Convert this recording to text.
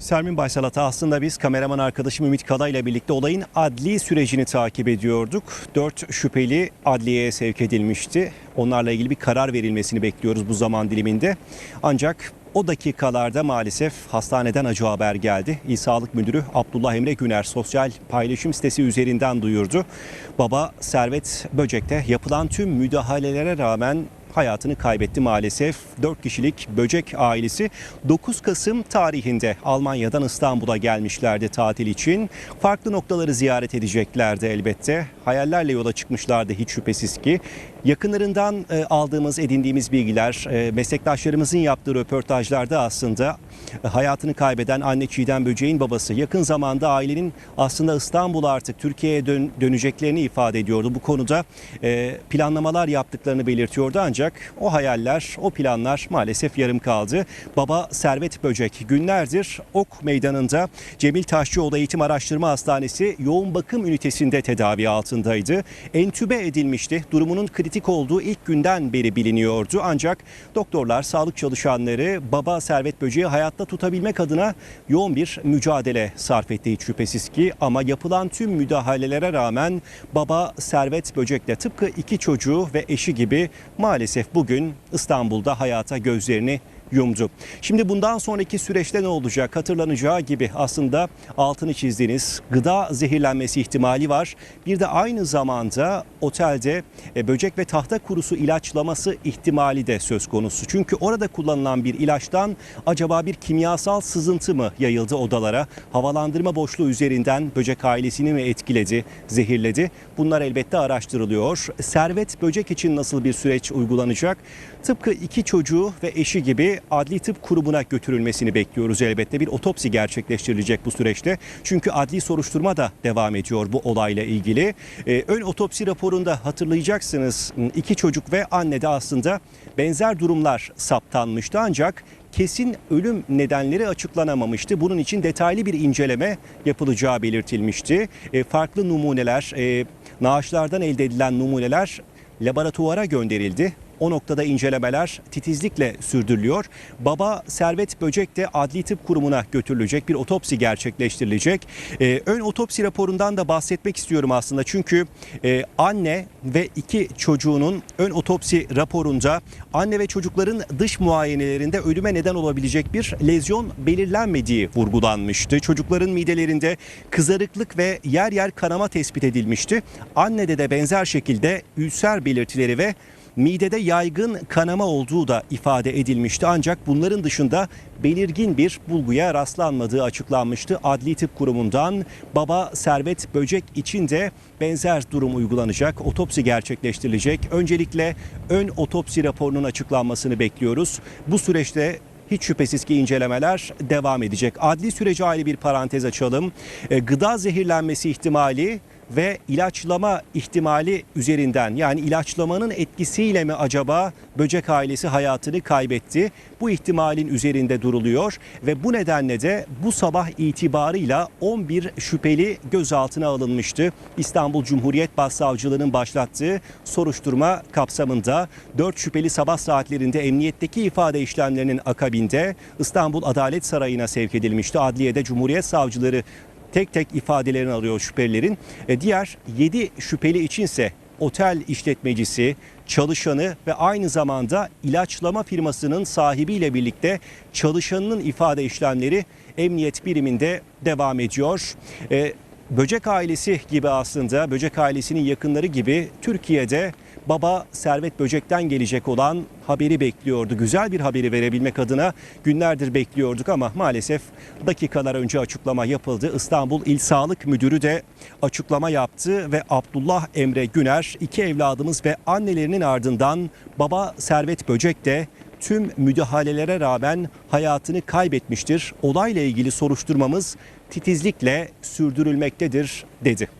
Sermin Baysalat'a aslında biz kameraman arkadaşım Ümit Kala ile birlikte olayın adli sürecini takip ediyorduk. Dört şüpheli adliyeye sevk edilmişti. Onlarla ilgili bir karar verilmesini bekliyoruz bu zaman diliminde. Ancak o dakikalarda maalesef hastaneden acı haber geldi. İl Sağlık Müdürü Abdullah Emre Güner sosyal paylaşım sitesi üzerinden duyurdu. Baba Servet Böcek'te yapılan tüm müdahalelere rağmen hayatını kaybetti maalesef. 4 kişilik Böcek ailesi 9 Kasım tarihinde Almanya'dan İstanbul'a gelmişlerdi tatil için. Farklı noktaları ziyaret edeceklerdi elbette. Hayallerle yola çıkmışlardı hiç şüphesiz ki. Yakınlarından e, aldığımız, edindiğimiz bilgiler, e, meslektaşlarımızın yaptığı röportajlarda aslında e, hayatını kaybeden anne Çiğdem Böcek'in babası yakın zamanda ailenin aslında İstanbul'a artık Türkiye'ye dön- döneceklerini ifade ediyordu. Bu konuda planlamalar yaptıklarını belirtiyordu ancak o hayaller, o planlar maalesef yarım kaldı. Baba Servet Böcek günlerdir Ok Meydanı'nda Cemil Taşçıoğlu Eğitim Araştırma Hastanesi yoğun bakım ünitesinde tedavi altındaydı. Entübe edilmişti. Durumunun kritik olduğu ilk günden beri biliniyordu. Ancak doktorlar, sağlık çalışanları baba Servet Böcek'i hayatta tutabilmek adına yoğun bir mücadele sarf etti hiç şüphesiz ki. Ama yapılan tüm müdahalelere rağmen baba Servet Böcek'le tıpkı iki çocuğu ve eşi gibi maalesef bugün İstanbul'da hayata gözlerini yumdu. Şimdi bundan sonraki süreçte ne olacak? Hatırlanacağı gibi aslında altını çizdiğiniz gıda zehirlenmesi ihtimali var. Bir de aynı zamanda otelde e, böcek ve tahta kurusu ilaçlaması ihtimali de söz konusu. Çünkü orada kullanılan bir ilaçtan acaba bir kimyasal sızıntı mı yayıldı odalara? Havalandırma boşluğu üzerinden böcek ailesini mi etkiledi, zehirledi? Bunlar elbette araştırılıyor. Servet böcek için nasıl bir süreç uygulanacak? Tıpkı iki çocuğu ve eşi gibi adli tıp kurumuna götürülmesini bekliyoruz elbette. Bir otopsi gerçekleştirilecek bu süreçte. Çünkü adli soruşturma da devam ediyor bu olayla ilgili. Ee, ön otopsi raporunda hatırlayacaksınız iki çocuk ve anne de aslında benzer durumlar saptanmıştı ancak kesin ölüm nedenleri açıklanamamıştı. Bunun için detaylı bir inceleme yapılacağı belirtilmişti. E, farklı numuneler, e, naaşlardan elde edilen numuneler laboratuvara gönderildi. O noktada incelemeler titizlikle sürdürülüyor. Baba Servet Böcek de Adli Tıp Kurumu'na götürülecek. Bir otopsi gerçekleştirilecek. Ee, ön otopsi raporundan da bahsetmek istiyorum aslında. Çünkü e, anne ve iki çocuğunun ön otopsi raporunda anne ve çocukların dış muayenelerinde ölüme neden olabilecek bir lezyon belirlenmediği vurgulanmıştı. Çocukların midelerinde kızarıklık ve yer yer kanama tespit edilmişti. Annede de benzer şekilde ülser belirtileri ve midede yaygın kanama olduğu da ifade edilmişti. Ancak bunların dışında belirgin bir bulguya rastlanmadığı açıklanmıştı. Adli Tıp Kurumu'ndan baba Servet Böcek için de benzer durum uygulanacak. Otopsi gerçekleştirilecek. Öncelikle ön otopsi raporunun açıklanmasını bekliyoruz. Bu süreçte hiç şüphesiz ki incelemeler devam edecek. Adli sürece ayrı bir parantez açalım. E, Gıda zehirlenmesi ihtimali ve ilaçlama ihtimali üzerinden yani ilaçlamanın etkisiyle mi acaba böcek ailesi hayatını kaybetti? Bu ihtimalin üzerinde duruluyor ve bu nedenle de bu sabah itibarıyla 11 şüpheli gözaltına alınmıştı. İstanbul Cumhuriyet Başsavcılığı'nın başlattığı soruşturma kapsamında 4 şüpheli sabah saatlerinde emniyetteki ifade işlemlerinin akabinde İstanbul Adalet Sarayı'na sevk edilmişti. Adliyede Cumhuriyet Savcıları tek tek ifadelerini alıyor şüphelilerin. E, diğer 7 şüpheli içinse otel işletmecisi, çalışanı ve aynı zamanda ilaçlama firmasının sahibiyle birlikte çalışanının ifade işlemleri emniyet biriminde devam ediyor. E, Böcek ailesi gibi aslında Böcek ailesinin yakınları gibi Türkiye'de baba Servet Böcek'ten gelecek olan haberi bekliyordu. Güzel bir haberi verebilmek adına günlerdir bekliyorduk ama maalesef dakikalar önce açıklama yapıldı. İstanbul İl Sağlık Müdürü de açıklama yaptı ve Abdullah Emre Güner iki evladımız ve annelerinin ardından baba Servet Böcek de tüm müdahalelere rağmen hayatını kaybetmiştir. Olayla ilgili soruşturmamız titizlikle sürdürülmektedir dedi.